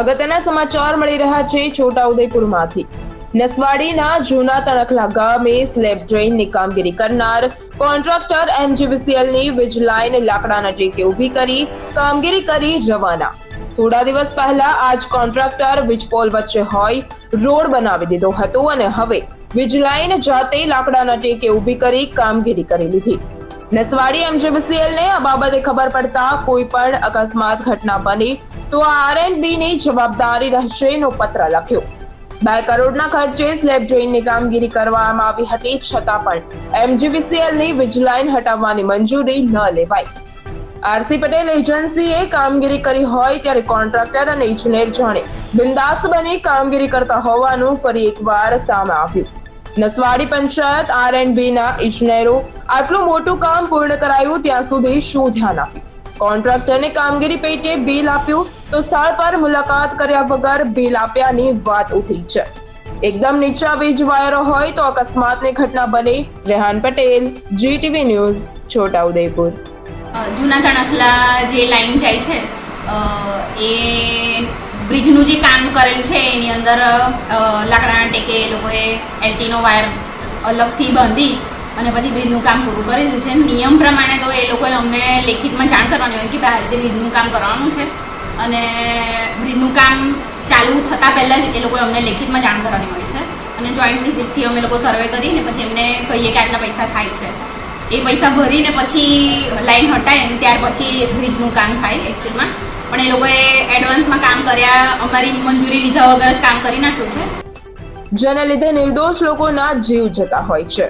અગત્યના સમાચાર મળી રહ્યા છે છોટાઉદેપુરમાંથી. નસવાડીના જૂના તણખલા ગામે સ્લેબ ડ્રેઇનની કામગીરી કરનાર કોન્ટ્રાક્ટર એનજીવીસીએલની વીજ લાઇન લાકડાના ટેકે ઊભી કરી કામગીરી કરી રવાના. થોડા દિવસ પહેલા આજ કોન્ટ્રાક્ટર વીજપોલ વચ્ચે હોય, રોડ બનાવી દીધો હતો અને હવે વીજ લાઇન જાતે લાકડાના ટેકે ઊભી કરી કામગીરી કરી લીધી. નસવાડી એમજીબીસીએલ ને આ બાબતે ખબર પડતા કોઈ પણ અકસ્માત ઘટના બની તો આરએનબી ની જવાબદારી રહેશે નો પત્ર લખ્યો. બે કરોડના ખર્ચે સ્લેબ ડ્રેઇનની કામગીરી કરવામાં આવી હતી, છતાં પણ એમજીવીસીએલની વીજલાઇન હટાવવાની મંજૂરી ન લેવાઈ. આરસી પટેલ એજન્સીએ કામગીરી કરી હોય ત્યારે કોન્ટ્રાક્ટર અને ઇજનેર જાણે બિંદાસ બની કામગીરી કરતા હોવાનું ફરી એકવાર સામે આવ્યું. Naswadi panchayat R and B ના ઇજનેરો આટલું મોટું કામ પૂર્ણ કરાયું ત્યાં સુધી શું ધ્યાન આપ્યું? કોન્ટ્રાક્ટરને કામગીરી પેટે બિલ આપ્યું તો સ્થળ પર મુલાકાત કર્યા વગર બિલ આપ્યાની વાત ઉઠી છે. એકદમ નીચા વીજ વાયરો હોય તો અકસ્માતની ઘટના બને. રેહાન પટેલ જીટીવી ન્યૂઝ છોટાઉદેપુર જૂના કણકલા જે લાઈન જાય છે એ બ્રિજનું જે કામ કરેલું છે, એની અંદર લાકડાના ટેકે એ લોકોએ એલટીનો વાયર અલગથી બાંધી અને પછી બ્રિજનું કામ પૂરું કરી દીધું છે. નિયમ પ્રમાણે તો એ લોકોએ અમને લેખિતમાં જાણ કરવાની હોય કે આ રીતે બ્રિજનું કામ કરવાનું છે. અને બ્રિજનું કામ ચાલુ થતાં પહેલાં જ એ લોકોએ અમને લેખિતમાં જાણ કરવાની હોય છે. અને જોઈન્ટ વિઝિટથી અમે લોકો સર્વે કરીને પછી એમને કહીએ કે આટલા પૈસા થાય છે. એ પૈસા ભરીને પછી લાઈન હટાય ત્યાર પછી બ્રિજનું કામ થાય એકચ્યુઅલમાં પણ એ લોકોએ એડવાન્સમાં કામ કર્યા, અમારી મંજૂરી લીધા વગર જ કામ કરી નાખ્યું છે. જેના લીધે નિર્દોષ લોકોના જીવ જતા હોય છે.